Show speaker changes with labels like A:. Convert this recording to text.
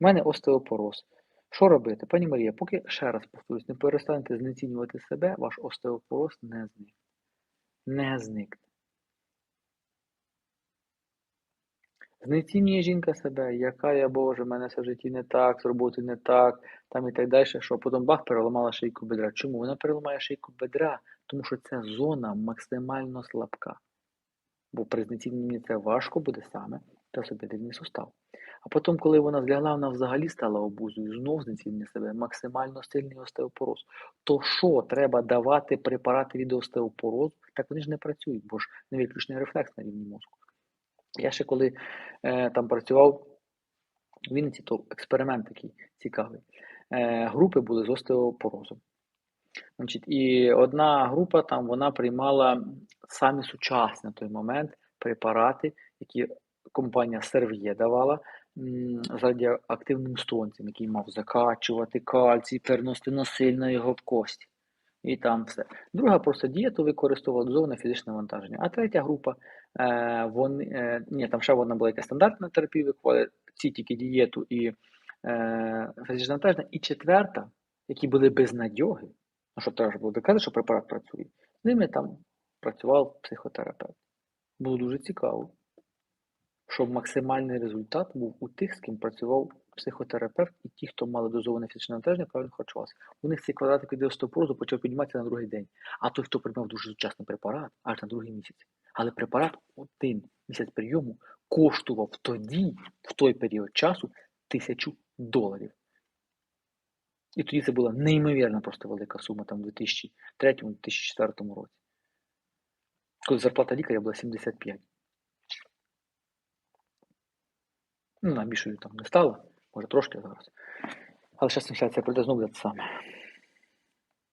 A: У мене остеопороз. Що робити? Пані Марія, поки ще раз повторюсь, не перестанете знецінювати себе, ваш остеопороз не зникне. Не зникне. Знецінює жінка себе, яка я Боже, в мене все в житті не так, з роботи не так, там і так далі, що потім бах переламала шийку бедра. Чому? Вона переламає шийку бедра, тому що ця зона максимально слабка. Бо при знеціненні це важко буде саме тазобедрний сустав. А потім, коли вона злягла, вона взагалі стала обузою, знов знецінює себе, максимально сильний остеопороз. То що треба давати препарати від остеопорозу? Так вони ж не працюють, бо ж не виключний рефлекс на рівні мозку. Я ще коли е, там працював в Вінниці, то експеримент такий цікавий. Е, групи були з остеопорозом. Значить, І одна група там вона приймала самі сучасні на той момент препарати, які компанія Servier давала з радіоактивним стронцем, який мав закачувати кальцій, переносити насильно його в кості. І там все. Друга просто дієту використовувала дозоване фізичне навантаження. А третя група, е, вони, е, ні, там ще вона була якась стандартна терапія, виконували ці тільки дієту і е, фізичне навантаження. І четверта, які були без надьоги, ну що треба було доказати, що препарат працює, з ними там працював психотерапевт. Було дуже цікаво, щоб максимальний результат був у тих, з ким працював психотерапевт, і ті, хто мали дозоване фізичне навантаження, правильно харчувався. У них цей квадратик від остеопорозу почав підніматися на другий день. А той, хто приймав дуже сучасний препарат, аж на другий місяць. Але препарат один місяць прийому коштував тоді, в той період часу, тисячу доларів. І тоді це була неймовірно просто велика сума там в 2003-2004 році. Коли зарплата лікаря була 75. Ну, більшою там не стало, може трошки зараз. Але зараз інфляція прийде знову те саме.